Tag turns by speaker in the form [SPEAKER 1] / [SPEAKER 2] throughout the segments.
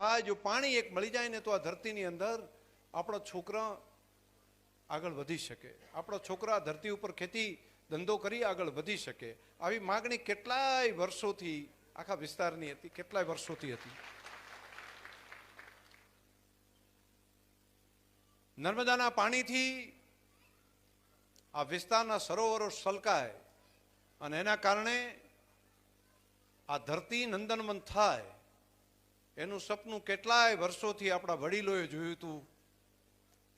[SPEAKER 1] આ જો પાણી એક મળી જાય ને તો આ ધરતીની અંદર આપણો છોકરા આગળ વધી શકે. આપણો છોકરા ધરતી ઉપર ખેતી ધંધો કરી આગળ વધી શકે. આવી માગણી કેટલાય વર્ષોથી આખા વિસ્તારની હતી, કેટલાય વર્ષોથી હતી. નર્મદાના પાણીથી આ વિસ્તારના સરોવરો સલકાય અને એના કારણે આ ધરતી નંદનવન થાય. એનું સપનું કેટલાય વર્ષોથી આપણા વડીલોએ જોયું હતું.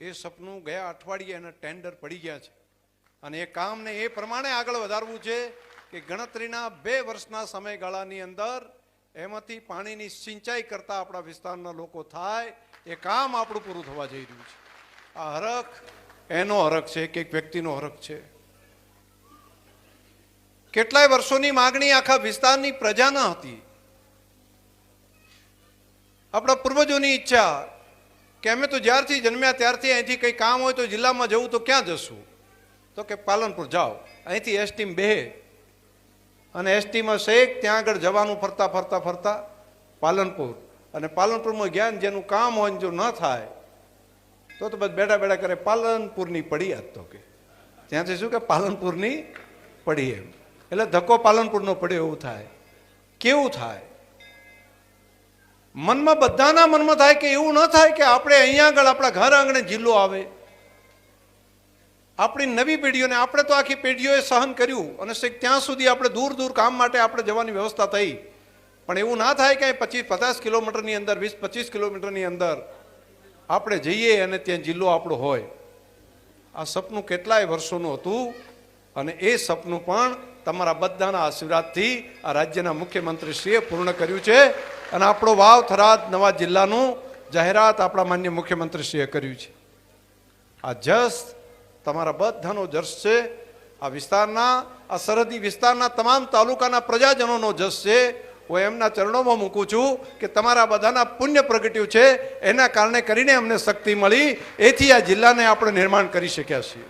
[SPEAKER 1] એ સપનું ગયા અઠવાડિયે એના ટેન્ડર પડી ગયા છે. અને એ કામને એ પ્રમાણે આગળ વધારવું છે કે ગણતરીના બે વર્ષના સમયગાળાની અંદર એમાંથી પાણીની સિંચાઈ કરતા આપણા વિસ્તારના લોકો થાય. એ કામ આપણું પૂરું થવા જઈ રહ્યું છે. આ હરખ એનો હરખ છે કે એક વ્યક્તિનો હરખ છે. કેટલાય વર્ષોની માગણી આખા વિસ્તારની પ્રજાના હતી. આપણા પૂર્વજોની ઈચ્છા કે અમે તો જ્યારથી જન્મ્યા ત્યારથી અહીંથી કંઈ કામ હોય તો જિલ્લામાં જવું તો ક્યાં જશું? તો કે પાલનપુર જાઓ. અહીંથી એસટીમાં બેહે. અને એસટીમાં શેખ ત્યાં આગળ જવાનું ફરતા ફરતા ફરતા પાલનપુર. અને પાલનપુરમાં જ્ઞાન જેનું કામ હોય જો ન થાય, તો તો બસ બેઠા બેઠા કરે પાલનપુરની પડી આજ તો કે. ત્યાંથી શું કે પાલનપુરની પડી એમ. એટલે ધક્કો પાલનપુરનો પડ્યો, એવું થાય. કેવું થાય? મનમાં બધાના મનમાં થાય કે એવું ન થાય કે આપણે અહીંયા આગળ આપણા ઘર આંગણે જિલ્લો આવે. આપણી નવી પેઢીઓને આપણે તો આખી પેઢીઓએ સહન કર્યું અને ત્યાં સુધી આપણે દૂર દૂર કામ માટે આપણે જવાની વ્યવસ્થા થઈ. પણ એવું ના થાય કે પચીસ પચાસ કિલોમીટરની અંદર, વીસ, પચીસ કિલોમીટરની અંદર આપણે જઈએ અને ત્યાં જિલ્લો આપણો હોય. આ સપનું કેટલાય વર્ષોનું હતું અને એ સપનું પણ તમારા બધાના આશીર્વાદથી આ રાજ્યના મુખ્યમંત્રીશ્રીએ પૂર્ણ કર્યું છે. અને આપણો વાવ થરાદ નવા જિલ્લાનું જાહેરાત આપણા માન્ય મુખ્યમંત્રીશ્રીએ કર્યું છે. આ જસ તમારા બધાનો જસ છે. આ વિસ્તારના, આ સરહદી વિસ્તારના તમામ તાલુકાના પ્રજાજનોનો જસ છે. હું એમના ચરણોમાં મૂકું છું કે તમારા બધાના પુણ્ય પ્રગટ્યું છે. એના કારણે કરીને અમને શક્તિ મળી. એથી આ જિલ્લાને આપણે નિર્માણ કરી શક્યા છીએ.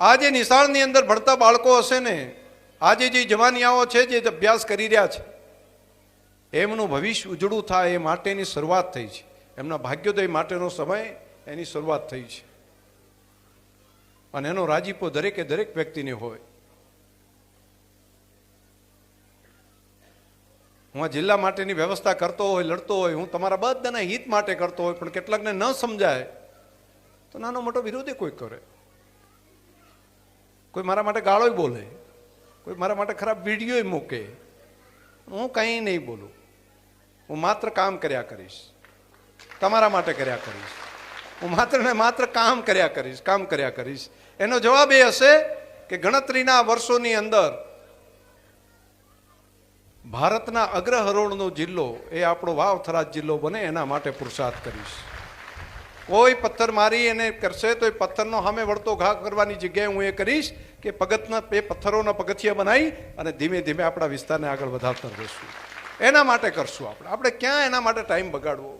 [SPEAKER 1] આજે નિશાળની અંદર ભણતા બાળકો હશે ને આજે જે જવાનિયાઓ છે, જે અભ્યાસ કરી રહ્યા છે, એમનું ભવિષ્ય ઉજળું થાય એ માટેની શરૂઆત થઈ છે. એમના ભાગ્યોદય માટેનો સમય એની શરૂઆત થઈ છે. અને એનો રાજીપો દરેકે દરેક વ્યક્તિને હોય. હું આ જિલ્લા માટેની વ્યવસ્થા કરતો હોય, લડતો હોય, હું તમારા બધાના હિત માટે કરતો હોય, પણ કેટલાકને ન સમજાય, તો નાનો મોટો વિરોધી કોઈ કરે? કોઈ મારા માટે ગાળોય બોલે? કોઈ મારા માટે ખરાબ વીડિયો મૂકે. હું કંઈ નહીં બોલું. હું માત્ર કામ કર્યા કરીશ. તમારા માટે કર્યા કરીશ. હું માત્ર ને માત્ર કામ કર્યા કરીશ, કામ કર્યા કરીશ. એનો જવાબ એ હશે કે ગણતરીના વર્ષોની અંદર ભારતના અગ્રહરોળનો જિલ્લો એ આપણો વાવ થરાદ જિલ્લો બને એના માટે પુરુષાર્થ કરીશ. કોઈ પથ્થર મારી એને કરશે તો એ પથ્થરનો સામે વળતો ઘા કરવાની જગ્યાએ હું એ કરીશ કે પગથના એ પથ્થરોના પગથિયા બનાવી અને ધીમે ધીમે આપણા વિસ્તારને આગળ વધારતા રહીશું. એના માટે કરશું આપણે. આપણે ક્યાં એના માટે ટાઈમ બગાડવો?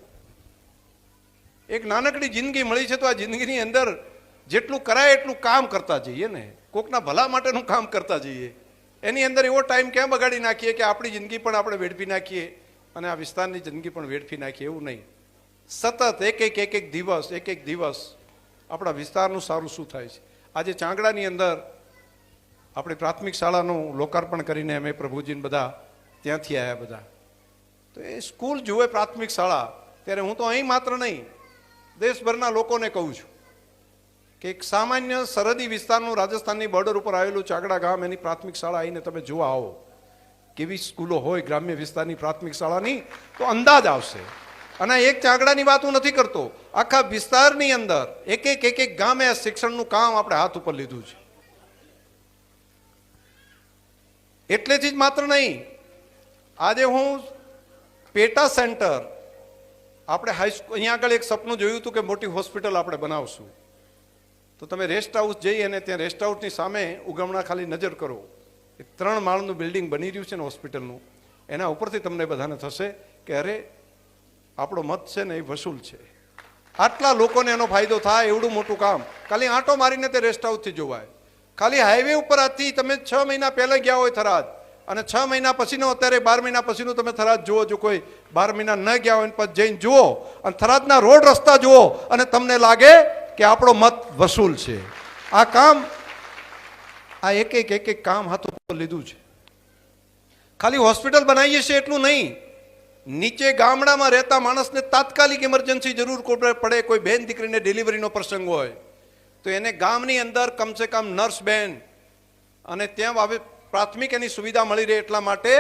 [SPEAKER 1] એક નાનકડી જિંદગી મળી છે તો આ જિંદગીની અંદર જેટલું કરાય એટલું કામ કરતા જઈએ ને. કોકના ભલા માટેનું કામ કરતા જઈએ. એની અંદર એવો ટાઈમ ક્યાં બગાડી નાખીએ કે આપણી જિંદગી પણ આપણે વેડફી નાખીએ અને આ વિસ્તારની જિંદગી પણ વેડફી નાખીએ એવું નહીં. સતત એક એક એક એક દિવસ, એક એક દિવસ આપણા વિસ્તારનું સારું શું થાય છે? આજે ચાંગડાની અંદર આપણી પ્રાથમિક શાળાનું લોકાર્પણ કરીને અમે પ્રભુજીને બધા ત્યાંથી આવ્યા બધા. તો એ સ્કૂલ જુએ પ્રાથમિક શાળા, ત્યારે હું તો અહીં માત્ર નહીં, દેશભરના લોકોને કહું છું કે એક સામાન્ય સરહદી વિસ્તારનું રાજસ્થાનની બોર્ડર ઉપર આવેલું ચાગડા ગામ, એની પ્રાથમિક શાળા આવીને તમે જોવા આવો. કેવી સ્કૂલો હોય ગ્રામ્ય વિસ્તારની પ્રાથમિક શાળાની, તો અંદાજ આવશે. અને એક ચાગડાની વાત હું નથી કરતો. આખા વિસ્તારની અંદર એક એક એક એક ગામે આ શિક્ષણનું કામ આપણે હાથ ઉપર લીધું છે. એટલેથી જ માત્ર નહીં. આજે હું પેટા સેન્ટર આપણે હાઈસ્કૂલ અહીંયા આગળ એક સપનું જોયું હતું કે મોટી હોસ્પિટલ આપણે બનાવશું. તો તમે રેસ્ટ હાઉસ જઈ અને ત્યાં રેસ્ટ હાઉસની સામે ઉગમણા ખાલી નજર કરો. એ ત્રણ માળનું બિલ્ડિંગ બની રહ્યું છે ને હોસ્પિટલનું. એના ઉપરથી તમને બધાને થશે કે અરે આપણો મત છે ને એ વસૂલ છે. આટલા લોકોને એનો ફાયદો થાય, એવડું મોટું કામ. ખાલી આંટો મારીને તે રેસ્ટ હાઉસથી જોવાય. ખાલી હાઈવે ઉપર આથી તમે છ મહિના પહેલાં ગયા હોય થરાદ. અને છ મહિના પછીનો, અત્યારે બાર મહિના પછીનું તમે થરાદ જુઓ, જો કોઈ બાર મહિના ન ગયા હોય પછી જઈને જુઓ અને થરાદના રોડ રસ્તા જુઓ અને તમને લાગે કે આપણો મત વસૂલ છે. આ કામ, આ એક એક એક એક કામ હાથ ઉપર લીધું છે. ખાલી હોસ્પિટલ બનાવીએ છીએ એટલું નહીં. નીચે ગામડામાં રહેતા માણસને તાત્કાલિક ઇમરજન્સી જરૂર પડે કોઈ બેન દીકરીને ડિલિવરીનો પ્રસંગ હોય, તો એને ગામની અંદર કમસે કમ નર્સ બેન અને ત્યાં હવે પ્રાથમિક એની સુવિધા મળી રહે એટલા માટે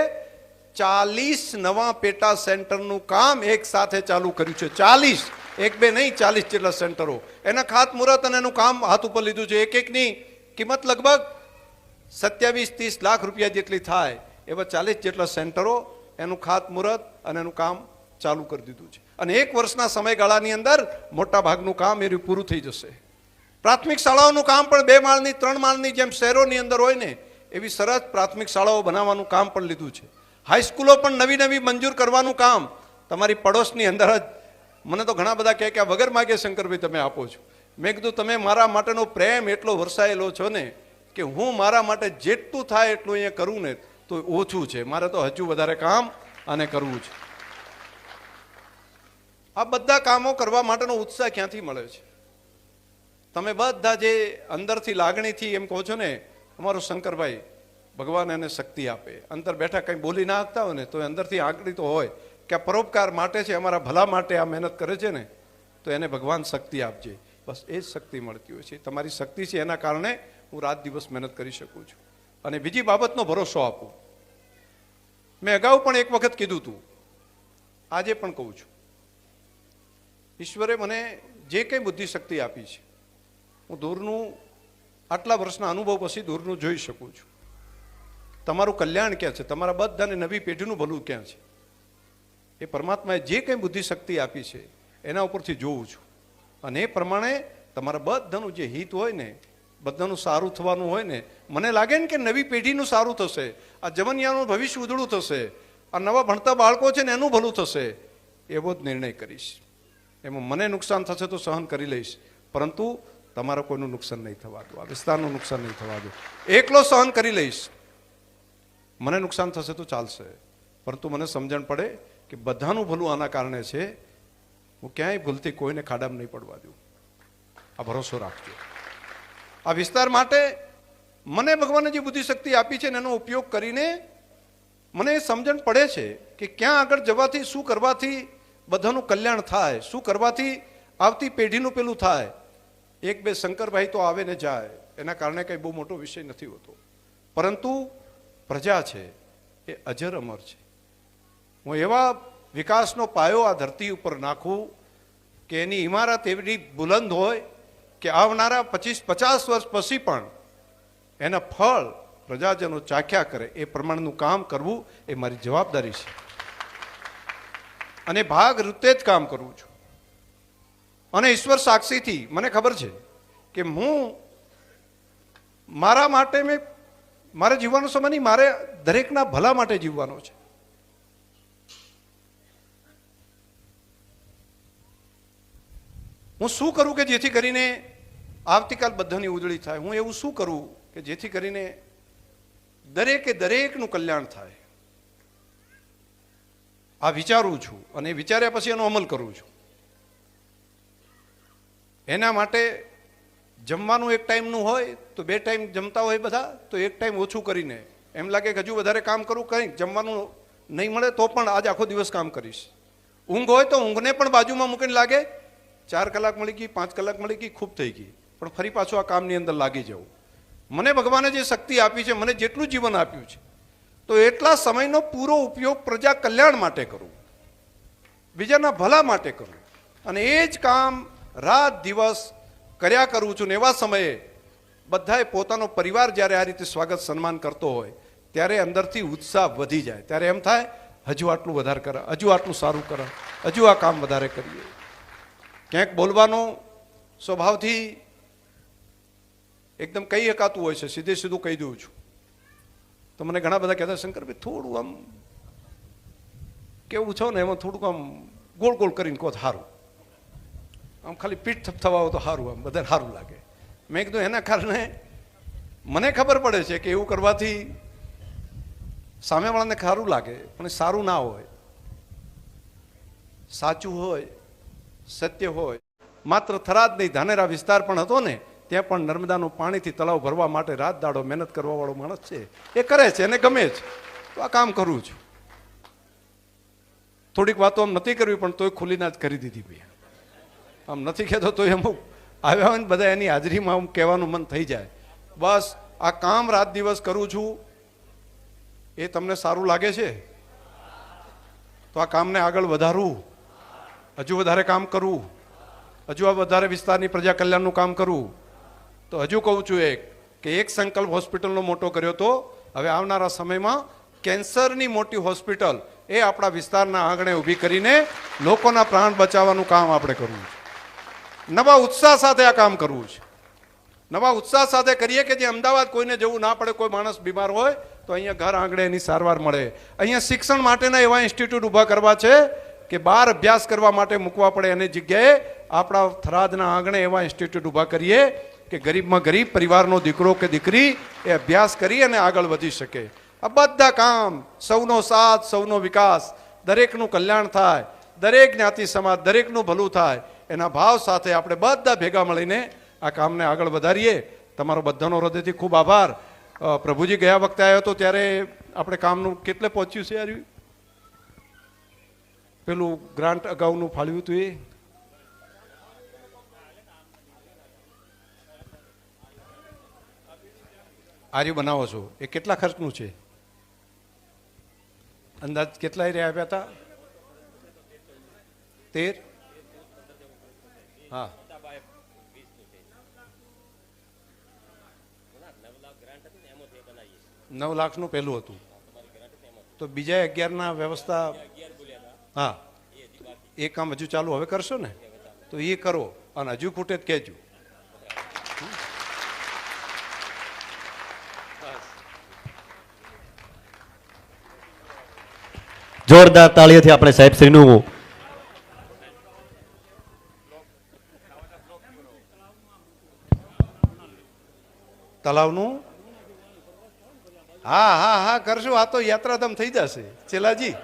[SPEAKER 1] ચાલીસ નવા પેટા સેન્ટરનું કામ એક સાથે ચાલુ કર્યું છે. ચાલીસ, એક બે નહીં, ચાલીસ જેટલા સેન્ટરો. એના ખાતમુહૂર્ત અને એનું કામ હાથ ઉપર લીધું છે. એક એકની કિંમત લગભગ સત્યાવીસ, ત્રીસ લાખ રૂપિયા જેટલી થાય એવા ચાલીસ જેટલા સેન્ટરો એનું ખાતમુહૂર્ત અને એનું કામ ચાલુ કરી દીધું છે. અને એક વર્ષના સમયગાળાની અંદર મોટા ભાગનું કામ એ પૂરું થઈ જશે. પ્રાથમિક શાળાઓનું કામ પણ બે માળની, ત્રણ માળની જેમ શહેરોની અંદર હોય ને, એવી સરસ પ્રાથમિક શાળાઓ બનાવવાનું કામ પણ લીધું છે. હાઈસ્કૂલો પણ નવી નવી મંજૂર કરવાનું કામ તમારી પડોશની અંદર જ. મને તો ઘણા બધા કહે કે આ વગર માગે શંકરભાઈ તમે આપો છો. મેં કીધું, તમે મારા માટેનો પ્રેમ એટલો વરસાયેલો છો ને, કે હું મારા માટે જેટલું થાય એટલું અહીંયા કરું ને તો ઓછું છે. મારે તો હજુ વધારે કામ અને કરવું છે. આ બધા કામો કરવા માટેનો ઉત્સાહ ક્યાંથી મળે છે? તમે બધા જે અંદરથી લાગણીથી એમ કહો છો ને, અમારો શંકરભાઈ ભગવાન એને શક્તિ આપે. અંદર બેઠા કંઈ બોલી ના શકતા હોય ને, તો અંદરથી આંકડી તો હોય કે આ પરોપકાર માટે છે, અમારા ભલા માટે આ મહેનત કરે છે ને, તો એને ભગવાન શક્તિ આપજે. બસ એ જ શક્તિ મળતી હોય છે. તમારી શક્તિ છે એના કારણે હું રાત દિવસ મહેનત કરી શકું છું. અને બીજી બાબતનો ભરોસો આપું. મેં અગાઉ પણ એક વખત કીધું હતું આજે પણ કહું છું. ઈશ્વરે મને જે કંઈ બુદ્ધિ શક્તિ આપી છે, હું દૂરનું, આટલા વર્ષના અનુભવ પછી દૂરનું જોઈ શકું છું. તમારું કલ્યાણ ક્યાં છે? તમારા બધાને નવી પેઢીનું ભલું ક્યાં છે? એ પરમાત્માએ જે કંઈ બુદ્ધિ શક્તિ આપી છે, એના ઉપરથી જોઉં છું. અને એ પ્રમાણે તમારા બધાનું જે હિત હોય ને બધાનું સારું થવાનું હોય ને, મને લાગે ને કે નવી પેઢીનું સારું થશે. આ જમનિયાનું ભવિષ્ય ઉજળું થશે. આ નવા ભણતા બાળકો છે ને, એનું ભલું થશે. એવો જ નિર્ણય કરીશ. એમાં મને નુકસાન થશે તો સહન કરી લઈશ. પરંતુ તમારા કોઈનું નુકસાન નહીં થવા દો. આ વિસ્તારનું નુકસાન નહીં થવા દો. એકલો સહન કરી લઈશ. મને નુકસાન થશે તો ચાલશે. પરંતુ મને સમજણ પડે કે બધાનું ભલું આના કારણે છે. હું ક્યાંય ભૂલથી કોઈને ખાડામાં નહીં પડવા દઉં. આ ભરોસો રાખજો. આ વિસ્તાર માટે મને ભગવાને જે બુદ્ધિ શક્તિ આપી છે એનો ઉપયોગ કરીને મને સમજણ પડે છે કે ક્યાં આગળ જવાથી શું કરવાથી બધાનું કલ્યાણ થાય, શું કરવાથી આવતી પેઢીનું પેલું થાય. એક બે શંકરભાઈ તો આવે ને જાય, એના કારણે કંઈ બહુ મોટો વિષય નથી હોતો. પરંતુ પ્રજા છે, એ અજર અમર છે. હું એવા વિકાસનો પાયો આ ધરતી ઉપર નાખું કે એની ઇમારત એવી બુલંદ હોય કે આવનારા પચીસ, પચાસ વર્ષ પછી પણ એના ફળ પ્રજાજનો ચાખ્યા કરે, એ પ્રમાણનું કામ કરવું એ મારી જવાબદારી છે. અને ભાગ રીતે જ કામ કરું છું. અને ઈશ્વર સાક્ષીથી મને ખબર છે કે હું મારા માટે મેં, મારે જીવવાનો સમય નહીં, મારે દરેકના ભલા માટે જીવવાનો છે. હું શું કરું કે જેથી કરીને આવતીકાલ બધાની ઉજળી થાય. હું એવું શું કરું કે જેથી કરીને દરેકે દરેકનું કલ્યાણ થાય. આ વિચારું છું અને વિચાર્યા પછી એનો અમલ કરું છું. એના માટે જમવાનું એક ટાઈમનું હોય તો બે ટાઈમ જમતા હોય બધા, તો એક ટાઈમ ઓછું કરીને. એમ લાગે કે હજુ વધારે કામ કરું કંઈક જમવાનું નહીં મળે તો પણ આજ આખો દિવસ કામ કરીશ. ઊંઘ હોય તો ઊંઘને પણ બાજુમાં મૂકીને લાગે, ચાર કલાક મળી ગઈ, પાંચ કલાક મળી ગઈ, ખૂબ થઈ ગઈ. પણ ફરી પાછું આ કામની અંદર લાગી જવું. મને ભગવાને જે શક્તિ આપી છે, મને જેટલું જીવન આપ્યું છે, તો એટલા સમયનો પૂરો ઉપયોગ પ્રજા કલ્યાણ માટે કરું. બીજાના ભલા માટે કરું. અને એ જ કામ રાત દિવસ કર્યા કરું છું ને એવા સમયે બધાએ પોતાનો પરિવાર જ્યારે આ રીતે સ્વાગત સન્માન કરતો હોય, ત્યારે અંદરથી ઉત્સાહ વધી જાય. ત્યારે એમ થાય, હજુ આટલું વધારે કરે, હજુ આટલું સારું કરે, હજુ આ કામ વધારે કરીએ. ક્યાંક બોલવાનો સ્વભાવથી એકદમ કહી શકાતું હોય છે, સીધે સીધું કહી દઉં છું. તો મને ઘણા બધા કહેતા શંકરભાઈ થોડું આમ કેવું છો ને, એમાં થોડુંક આમ ગોળ ગોળ કરીને કહો સારું. આમ ખાલી પીઠ થપથવાવો તો સારું આમ, બધાને સારું લાગે. મેં કીધું, એના કારણે મને ખબર પડે છે કે એવું કરવાથી સામેવાળાને સારું લાગે, પણ સારું ના હોય. સાચું હોય, સત્ય હોય, માત્ર થરાદ નહીં, ધાનેરા વિસ્તાર પણ હતો ને ત્યાં પણ નર્મદાનું પાણીથી તળાવ ભરવા માટે રાત દાડો મહેનત કરવા વાળો માણસ છે. એ કરે છે એને ગમે છે. તો આ કામ કરું છું. થોડીક વાતો આમ નથી કરવી, પણ તોય ખુલીના જ કરી દીધી ભાઈ. આમ નથી કહેતો તોય એમ આવ્યા હોય ને બધા એની હાજરીમાં આમ કહેવાનું મન થઈ જાય. બસ, આ કામ રાત દિવસ કરું છું. એ તમને સારું લાગે છે? તો આ કામને આગળ વધારવું હજુ વધારે કામ કરવું હજુ આ વધારે વિસ્તારની પ્રજા કલ્યાણનું કામ કરવું તો હજુ કહું છું એક, કે એક સંકલ્પ હોસ્પિટલનો મોટો કર્યો હતો હવે આવનારા સમયમાં કેન્સરની મોટી હોસ્પિટલ એ આપણા વિસ્તારના આંગણે ઊભી કરીને લોકોના પ્રાણ બચાવવાનું કામ આપણે કરવું છે. નવા ઉત્સાહ સાથે આ કામ કરવું છે. નવા ઉત્સાહ સાથે કરીએ કે જે અમદાવાદ કોઈને જવું ના પડે, કોઈ માણસ બીમાર હોય, તો અહીંયા ઘર આંગણે એની સારવાર મળે. અહીંયા શિક્ષણ માટેના એવા ઇન્સ્ટિટ્યૂટ ઊભા કરવા છે કે બહાર અભ્યાસ કરવા માટે મૂકવા પડે એની જગ્યાએ આપણા થરાદના આંગણે એવા ઇન્સ્ટિટ્યૂટ ઊભા કરીએ કે ગરીબમાં ગરીબ, પરિવારનો દીકરો કે દીકરી, એ અભ્યાસ કરી અને આગળ વધી શકે. આ બધા કામ, સૌનો સાથ, સૌનો વિકાસ, દરેકનું કલ્યાણ થાય, દરેક જ્ઞાતિ સમાજ, દરેકનું ભલું થાય, એના ભાવ સાથે આપણે બધા ભેગા મળીને આ કામને આગળ વધારીએ. તમારો બધાનો હૃદયથી ખૂબ આભાર. પ્રભુજી ગયા વખતે આવ્યો હતો ત્યારે આપણે કામનું કેટલે પહોંચ્યું છે યાર પેલું ગ્રાન્ટ અગાઉનું ફાળવ્યું હતું એ? આર્યું બનાવો છો, એ કેટલા ખર્ચનું છે? અંદાજ કેટલા એરિયા આપ્યા હતા? તેર? હા. નવ લાખનું પહેલું હતું. તો બીજા અગિયારના વ્યવસ્થા, હા. એ કામ હજુ ચાલુ હવે કરશો ને? તો એ કરો, અને હજુ ખૂટે જ કહેજો.
[SPEAKER 2] જોરદાર તાળીઓથી આપણે સાહેબ શ્રીનું
[SPEAKER 1] તલાવનું? હા હા હા, કરશું. આ તો યાત્રાધામ થઈ જશે. ચેલાજી.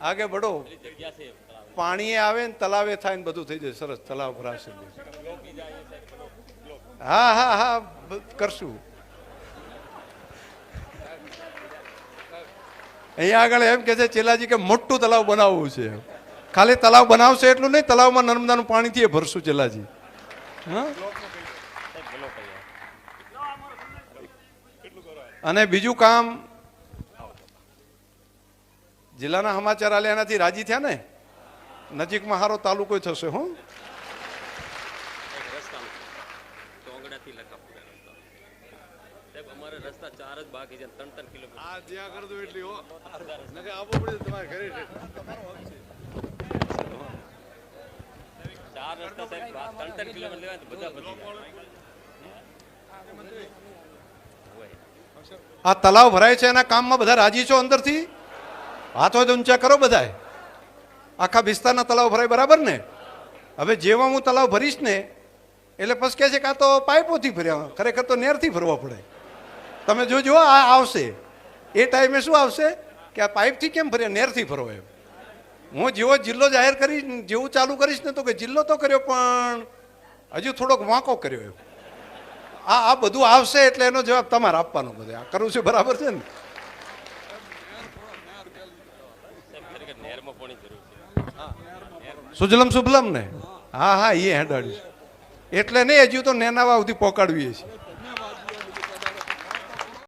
[SPEAKER 1] આગે બડો. પાણીએ આવે ને તલાવે થાય ને બધું થઈ જાય. સરસ, તલાવ ભરાશે. હા હા હા કરશું. અહીંયા આગળ એમ કે છે, ચેલાજી કે મોટું તલાવ બનાવવું છે. ખાલી તલાવ બનાવશે એટલું નહીં તલાવમાં નર્મદાનું પાણીથી એ ભરશું ચેલાજી. હા? અને બીજું કામ, જિલ્લાના સમાચાર આલે એનાથી રાજી થયા ને? નજીકમાં હારો તાલુકો થશે, હું
[SPEAKER 3] ટોંગડાથી લખાપુરા રસ્તા સાહેબ અમારે ચાર જ બાકી છે ત્રણ ત્રણ કિલોમીટર.
[SPEAKER 1] આ જ્યાં કર એટલી હો. નકે પડે તમારે ઘરે
[SPEAKER 3] ચાર રસ્તા સાહેબ ત્રણ ત્રણ કિલોમીટર લેવાય તો બધા
[SPEAKER 1] આ તલાવ ભરાય છે એના કામમાં બધા રાજી છો અંદરથી? હાથ હોય તો ઊંચા કરો બધા આખા વિસ્તારના તલાવ ભરાય બરાબર ને? હવે જેવા હું તલાવ ભરીશ ને એટલે પછી કહે છે કાં તો પાઇપોથી ભર્યા ખરેખર તો નેરથી ભરવા પડે. તમે જોજો, આ આવશે. એ ટાઈમે શું આવશે? કે આ પાઇપથી કેમ ફરે નેરથી ફરો એમ. હું જેવો જિલ્લો જાહેર કરીશ, જેવું ચાલુ કરીશ ને તો કે જિલ્લો તો કર્યો, પણ હજુ થોડોક વાંકો કર્યો એમ. આ આ બધું આવશે એટલે એનો જવાબ તમારે આપવાનો બધે. આ કરવું છે, બરાબર છે ને? સુજલમ સુફલમ ને? હા હા એ હેડાડ્યું એટલે નહીં, હજુ તો નેનાવા સુધી પહોંચાડવીએ છીએ.